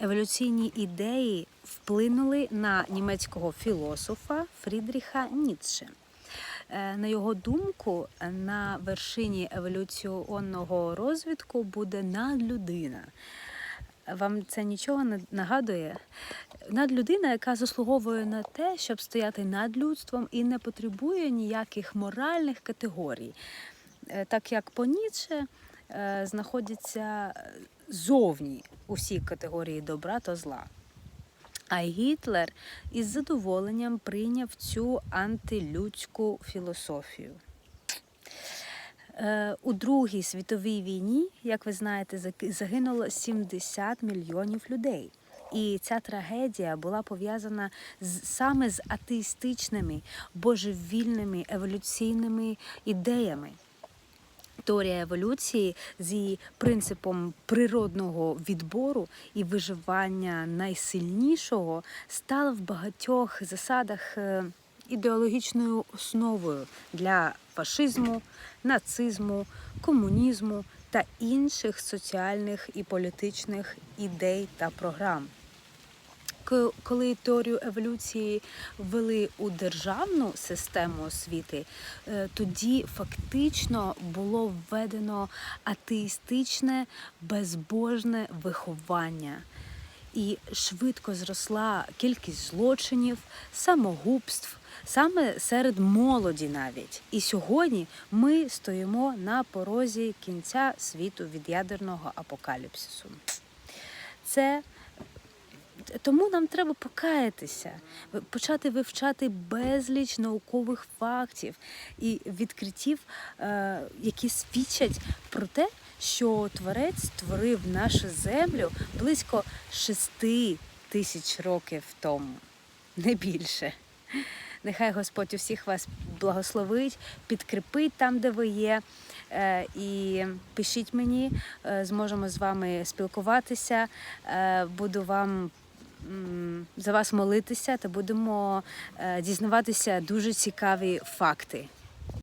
еволюційні ідеї вплинули на німецького філософа Фрідріха Ніцше. Е, На його думку, на вершині еволюційного розвитку буде надлюдина. Вам це нічого не нагадує? Надлюдина, яка заслуговує на те, щоб стояти над людством і не потребує ніяких моральних категорій. Е, Так як по Ніцше знаходяться зовні усі категорії добра та зла. А Гітлер із задоволенням прийняв цю антилюдську філософію. Е, У Другій світовій війні, як ви знаєте, загинуло 70 мільйонів людей. І ця трагедія була пов'язана саме з атеїстичними, божевільними еволюційними ідеями. Теорія еволюції з її принципом природного відбору і виживання найсильнішого стала в багатьох засадах е, ідеологічною основою для фашизму, нацизму, комунізму та інших соціальних і політичних ідей та програм. Ко- коли теорію еволюції ввели у державну систему освіти, е, тоді фактично було введено атеїстичне безбожне виховання. І швидко зросла кількість злочинів, самогубств, саме серед молоді навіть. І сьогодні ми стоїмо на порозі кінця світу від ядерного апокаліпсису. Це тому нам треба покаятися, почати вивчати безліч наукових фактів і відкриттів, е, які свідчать про те, що творець створив нашу землю близько шести тисяч років тому, не більше. Нехай Господь усіх вас благословить, підкріпить там, де ви є. Е, І пишіть мені, е, зможемо з вами спілкуватися. Буду вам за вас молитися та будемо е, дізнаватися дуже цікаві факти.